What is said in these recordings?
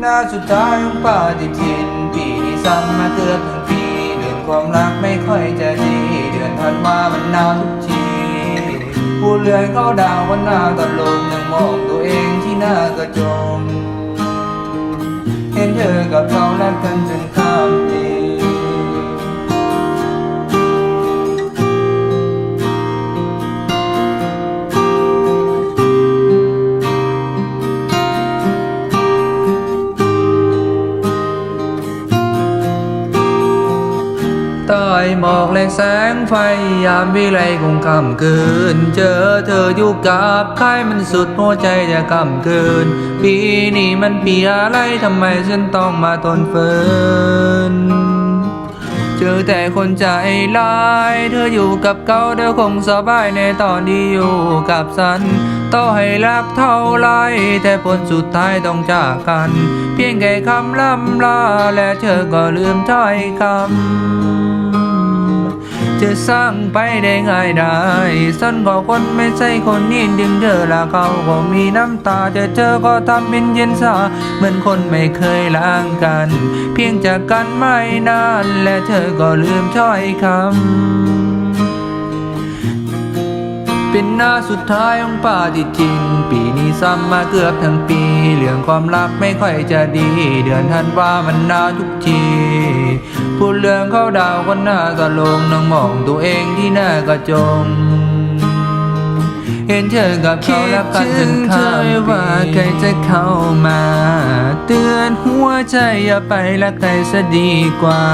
หน้าสุดท้ายของปาฏิทินปีนี้ซ้ำมาเกือบทั้งปีเดือนความรักไม่ค่อยจะดี เดือนธันวามันหนาวทุกทีผู้เรือยเขาดาววันหน้าตลกนั่งมองตัวเองที่หน้ากระจง เห็นเธอกับเขารักกันจน หมอกและแสงไฟยามวิไลคงค่ำคืน เจอเธออยู่กับใครมันสุดหัวใจจะค่ำคืน ปีนี้มันปีอะไรทำไมฉันต้องมาทนฝืนเจอแต่คนใจร้าย เธออยู่กับเขาเธอคงสบายในตอนที่อยู่กับฉันต่อให้รักเท่าไรแต่ผลสุดท้ายต้องจากกัน เพียงแค่คำล่ำลาและเธอก็ลืมถ้อยคำ จะสร้างไปได้ง่ายได้สันก็คนไม่ใช่คนนี้ดึงเธอละเขาก็มีน้ำตาแต่เธอก็ทำเป็นเย็นชาเหมือนคนไม่เคยล้างกัน เพียงจากกันไม่นาน และเธอก็ลืมถ้อยคำเป็นหน้าสุดท้ายของปาฏิทินปีนี้ซ้ำมาเกือบทั้งปี เรื่องความรักไม่ค่อยจะดี เดือนธันวามันหนาวทุกที พูดเรื่องเขาดาวคนหน้าตะลงนั่งมองตัวเองที่หน้ากระจกเห็นเธอกับเขารักกันจนข้ามว่าใครจะเข้ามา เตือนหัวใจอย่าไปรักใครซะดีกว่า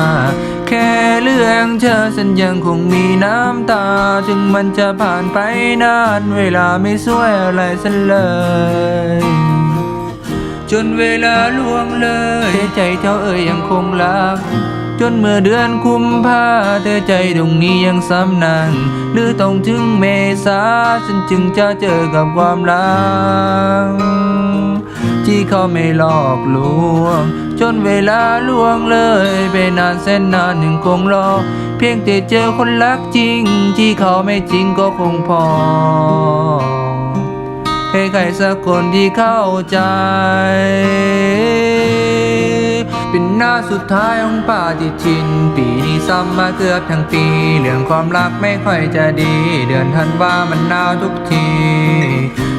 แค่เรื่องเธอฉันยังคงมีน้ำตา ถึงมันจะผ่านไปนานเวลาไม่สวยอะไรสันเลยจนเวลาล่วงเลยแต่ใจเจ้าเอ่ยยังคงรัก จนเมื่อเดือนคุมภาแต่ใจตรงนี้ยังซ้ำนานหรือต้องถึงเมษาฉันจึงจะเจอกับความรักที่เขาไม่หลอกลวง จนเวลาล่วงเลยไปนานแสนนานยังคงรอ เพียงแต่เจอคนรักจริง ที่เขาไม่จริงก็คงพอให้ใครสักคนที่เข้าใจ หน้าสุดท้ายของปาฏิทิน ปีนี้ซ้ำมาเกือบทั้งปี เรื่องความรักไม่ค่อยจะดี เดือนธันวามันหนาวทุกที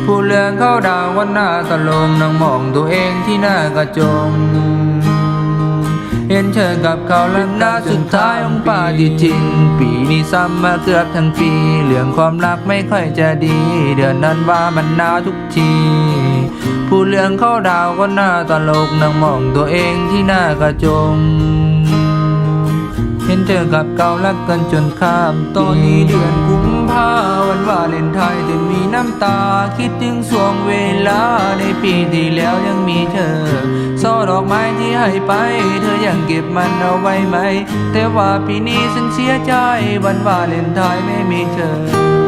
ผู้เรื่องเข้าดาววันหน้าตะลงนั่งมองตัวเองที่หน้ากระจกเห็นเธอกับเขาลังหน้าสุดท้ายของป่าที่จริง ปีนี้ซ้ำมาเกือบทั้งปี เรื่องความรักไม่ค่อยจะดี เดือนนั้นว่ามันหนาวทุกที ผู้เรื่องเข้าดาวก็หน้าตลกนั่งมองตัวเองที่หน้ากระจกเห็นเธอกับเขารักกันจนข้าม ตอนนี้เดือนกุมภาวันวาเลนไทน์แต่มีน้ำตา คิดถึงช่วงเวลาในปีที่แล้วยังมีเธอซ่อดอกไม้ที่ให้ไป เธอยังเก็บมันเอาไว้ไหม แต่ว่าปีนี้ฉันเสียใจวันวาเลนไทน์ไม่มีเธอ